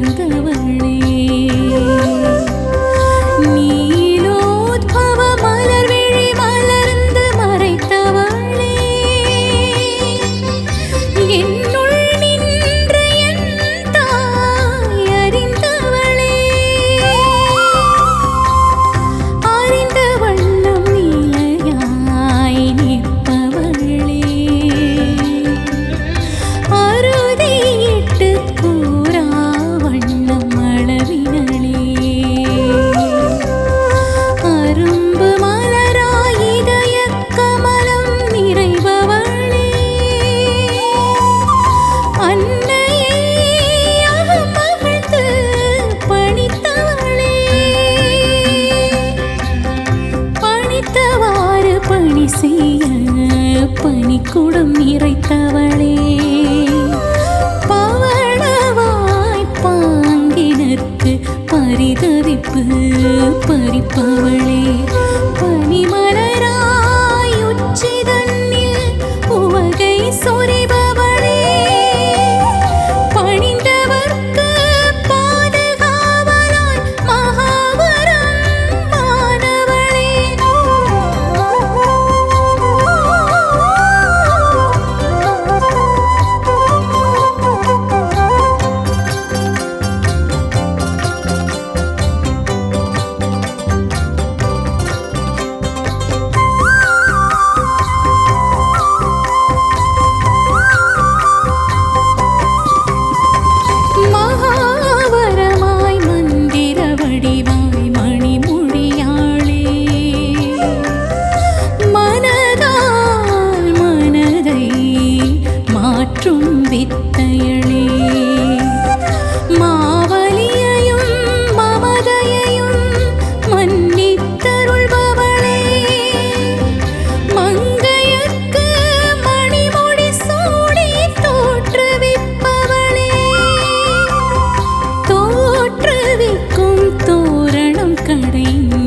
你的温。குடம் நிறைத்தவளே பவளவாய் பாங்கினருக்கு பரிதவிப்பு பறிப்பவளே. own. கடை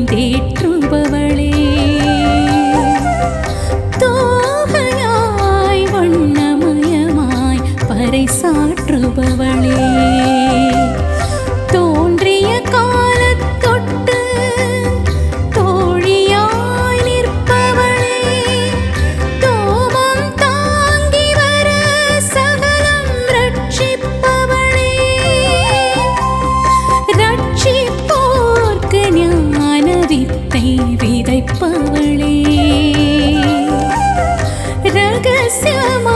se ama.